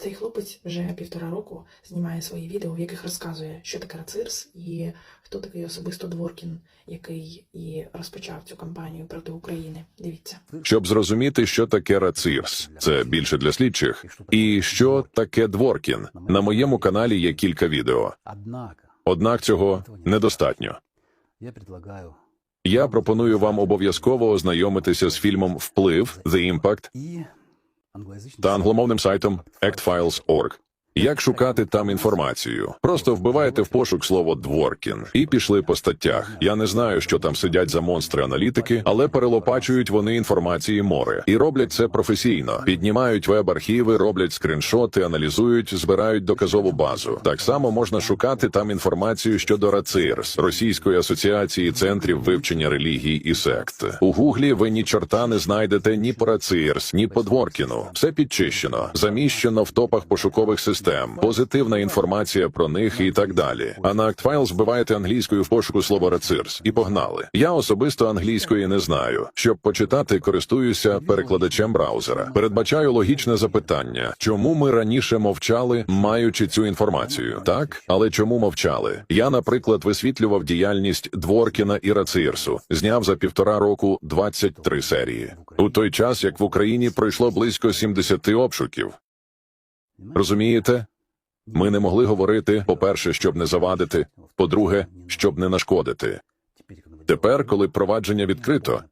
Цей хлопець вже півтора року знімає свої відео, в яких розказує, що таке Рацирс і хто такий особисто Дворкін, який і розпочав цю кампанію проти України. Дивіться. щоб зрозуміти, що таке рацирс. Це більше для слідчих. І що таке Дворкін. На моєму каналі є кілька відео. Однак цього недостатньо. я предлагаю Я пропоную вам обов'язково ознайомитися з фільмом Вплив The Impact та англомовним сайтом actfiles.org. Як шукати там інформацію? Просто вбиваєте в пошук слово Дворкін і пішли по статтях. Я не знаю, що там сидять за монстри-аналітики, але перелопачують вони інформації море і роблять це професійно. Піднімають веб-архіви, роблять скріншоти, аналізують, збирають доказову базу. Так само можна шукати там інформацію щодо РАЦИРС, Російської асоціації центрів вивчення релігій і сект. У гуглі ви ні чорта не знайдете ні по РАЦИРС, ні по Дворкіну. Все підчищено, заміщено в топах пошукових систем, позитивна інформація про них і так далі. А на ActFiles вбиваєте англійською в пошуку слово «рецирс» і погнали. Я особисто англійської не знаю. Щоб почитати, користуюся перекладачем браузера. Передбачаю логічне запитання: чому ми раніше мовчали, маючи цю інформацію? Так, але чому мовчали? Я, наприклад, висвітлював діяльність Дворкіна і Рацирсу, зняв за півтора року 23 серії. У той час, як в Україні пройшло близько 70 обшуків. Розумієте? Ми не могли говорити, по-перше, щоб не завадити, по-друге, щоб не нашкодити. Тепер, коли провадження відкрито,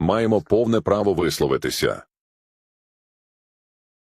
маємо повне право висловитися.